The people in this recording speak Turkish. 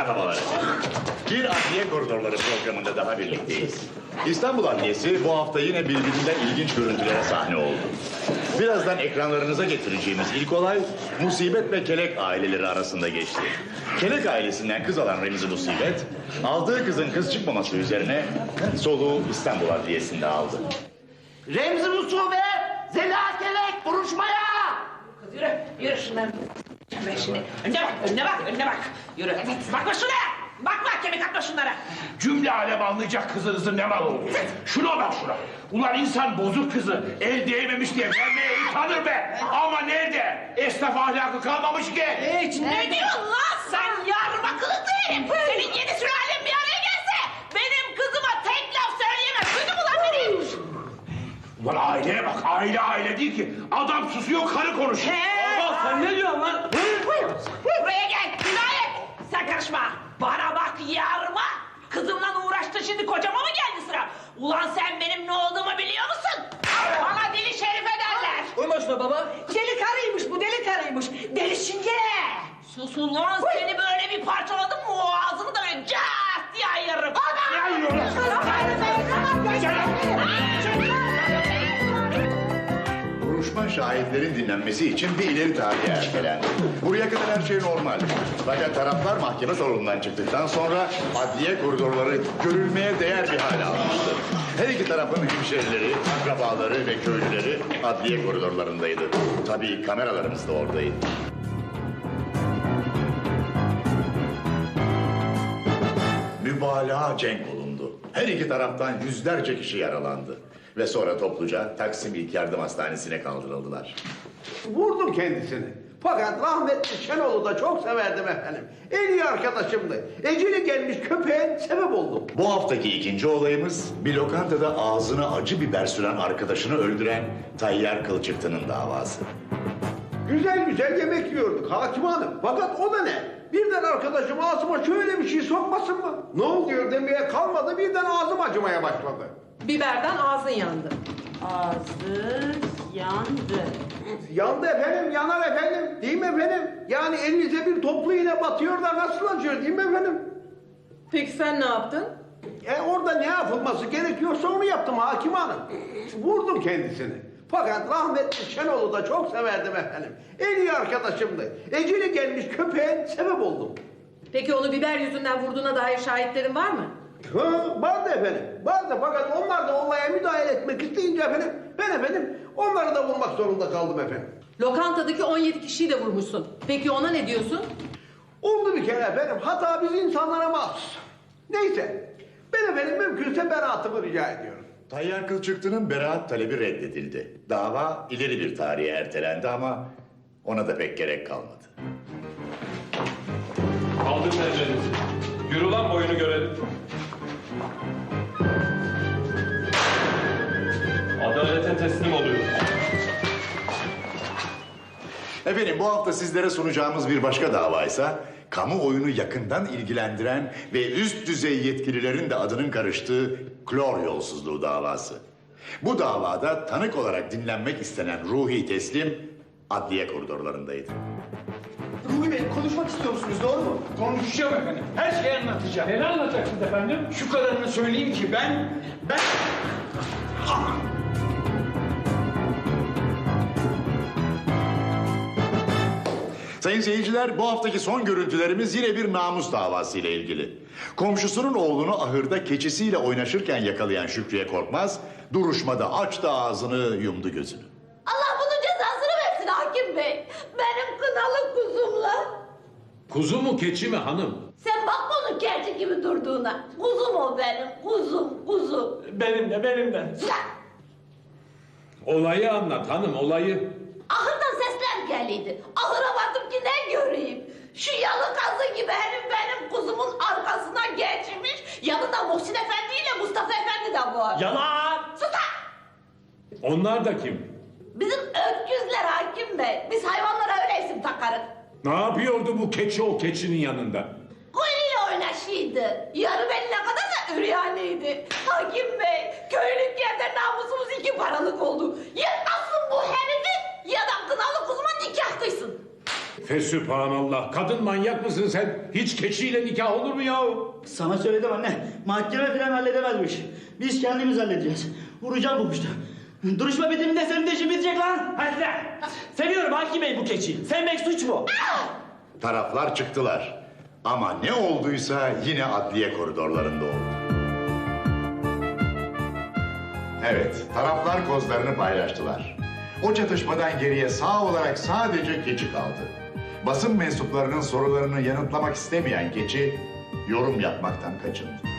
Merhabalar. Bir adliye koridorları programında daha birlikteyiz. İstanbul Adliyesi bu hafta yine birbirinden ilginç görüntülere sahne oldu. Birazdan ekranlarınıza getireceğimiz ilk olay Musibet ve Kelek aileleri arasında geçti. Kelek ailesinden kız alan Remzi Musibet, aldığı kızın kız çıkmaması üzerine soluğu İstanbul Adliyesi'nde aldı. Remzi Musube, Zela Kelek, buruşmaya! Kız yürü, yürü şundan. Ben şimdi, önüne bak, önüne bak, önüne bak. Yürü, bakma şuna! Bakma, kemik atma şunlara. Cümle alem anlayacak kızınızın ne mal olduğunu. Şuna bak şuna. Ulan insan bozuk kızı el değmemiş diye vermeye utanır be. Ama nerede? Esnaf ahlakı kalmamış ki. Hiç ne diyorsun lan sen yarım akıllı herif? Senin yeni sülalen bir araya gelse benim kızıma tek laf söyleyemez. Duydun mu lan beni? Ulan aileye bak. Aile aile değil ki. Adam susuyor karı konuşuyor. Baba sen ne diyorsun lan? Buraya gel, Vilayet. Sen karışma. Bana bak yarıma. Kızımla uğraştı şimdi kocama mı geldi sıra? Ulan sen benim ne olduğumu biliyor musun? Bana deli şerife derler. Uyma şuna baba. Deli karıymış bu deli karıymış. Deli şimdi. Sus ulan seni böyle bir parçaladım mı o ağzını da böyle cart diye ayırırım. Ne ayırıyor lan? Duruşma şahitlerin dinlenmesi için bir ileri tarihe ertelendi. Buraya kadar her şey normal. Fakat taraflar mahkeme salonundan çıktıktan sonra adliye koridorları görülmeye değer bir hale almıştı. Her iki tarafın hemşerileri, akrabaları ve köylüleri adliye koridorlarındaydı. Tabii kameralarımız da oradaydı. Mübalağa cenk olundu. Her iki taraftan yüzlerce kişi yaralandı. Ve sonra topluca Taksim İlk Yardım Hastanesi'ne kaldırıldılar. Vurdum kendisini. Fakat rahmetli Şenol'u da çok severdim efendim. En iyi arkadaşımdı. Eceli gelmiş köpeğe sebep oldum. Bu haftaki ikinci olayımız bir lokantada ağzına acı biber süren arkadaşını öldüren Tayyar Kılçıktı'nın davası. Güzel güzel yemek yiyorduk hakim hanım. Fakat o da ne? Birden arkadaşım ağzıma şöyle bir şey sokmasın mı? Ne oluyor demeye kalmadı birden ağzım acımaya başladı. Biberden ağzın yandı. Ağzı yandı. Yandı efendim, yanar efendim. Değil mi efendim? Yani elinize bir toplu iğne batıyor da nasıl acıyor değil mi efendim? Peki sen ne yaptın? E orada ne yapılması gerekiyorsa onu yaptım hakim hanım. Vurdum kendisini. Fakat rahmetli Şenol'u da çok severdim efendim. En iyi arkadaşımdı. Eceli gelmiş köpeğe sebep oldum. Peki onu biber yüzünden vurduğuna dair şahitlerin var mı? Ha, vardı efendim. Vardı fakat onlar da olaya müdahale etmek isteyince efendim ben efendim onları da vurmak zorunda kaldım efendim. Lokantadaki 17 kişiyi de vurmuşsun. Peki ona ne diyorsun? Oldu bir kere efendim. Hata biz insanlara mahsus. Neyse. Ben efendim mümkünse beraatımı rica ediyorum. Tayyar Kılçıktı'nın beraat talebi reddedildi. Dava ileri bir tarihe ertelendi ama ona da pek gerek kalmadı. Kaldırın ellerinizi. Yürü lan boyunu görelim. Adalete teslim oluyoruz. Efendim bu hafta sizlere sunacağımız bir başka davaysa kamuoyunu yakından ilgilendiren ve üst düzey yetkililerin de adının karıştığı klor yolsuzluğu davası. Bu davada tanık olarak dinlenmek istenen Ruhi Teslim adliye koridorlarındaydı. Ruhi Bey konuşmak istiyor musunuz doğru mu? Konuşacağım efendim. Her şeyi anlatacağım. Ne anlatacaksınız efendim? Şu kadarını söyleyeyim ki ben... Ben... Sayın seyirciler bu haftaki son görüntülerimiz yine bir namus davası ile ilgili. Komşusunun oğlunu ahırda keçisiyle oynaşırken yakalayan Şükrü'ye Korkmaz duruşmada açtı ağzını yumdu gözünü. Allah bunun cezasını versin hakim bey. Benim kınalı kuzumla. Kuzu mu keçi mi hanım? Sen bakma onun gerçek gibi durduğuna. Kuzum o benim. Kuzum, kuzum. Benim de benim de. Sus! Olayı anlat hanım olayı. Ahırdan sesler geliydi. Ahıra vardım ki ne göreyim. Şu yalı kazı gibi herif benim kuzumun arkasına geçmiş. Yanında Muhsin Efendi ile Mustafa Efendi de var. Yalan. Sus lan! Onlar da kim? Bizim öküzler hakim bey. Biz hayvanlara öyle isim takarız. Ne yapıyordu bu keçi o keçinin yanında? Kuyuyla oynaşıydı. Yarı beline kadar da üryaniydi. Hakim bey, köylük yerde namusumuz iki paralık oldu. Ya asın bu herifi ya da kınalı kuzuma nikah kıysın. Fesübhanallah. Kadın manyak mısın sen? Hiç keçiyle nikah olur mu ya? Sana söyledim anne. Mahkeme falan halledemez bu işi. Biz kendimiz halledeceğiz. Vuracağım bu kuşta. Duruşma bitiminde senin de işin bitecek lan. Hadi lan. Seviyorum Hakim Bey bu keçiyi. Sevmek suç mu? Taraflar çıktılar. Ama ne olduysa yine adliye koridorlarında oldu. Evet, taraflar kozlarını paylaştılar. O çatışmadan geriye sağ olarak sadece keçi kaldı. Basın mensuplarının sorularını yanıtlamak istemeyen keçi yorum yapmaktan kaçındı.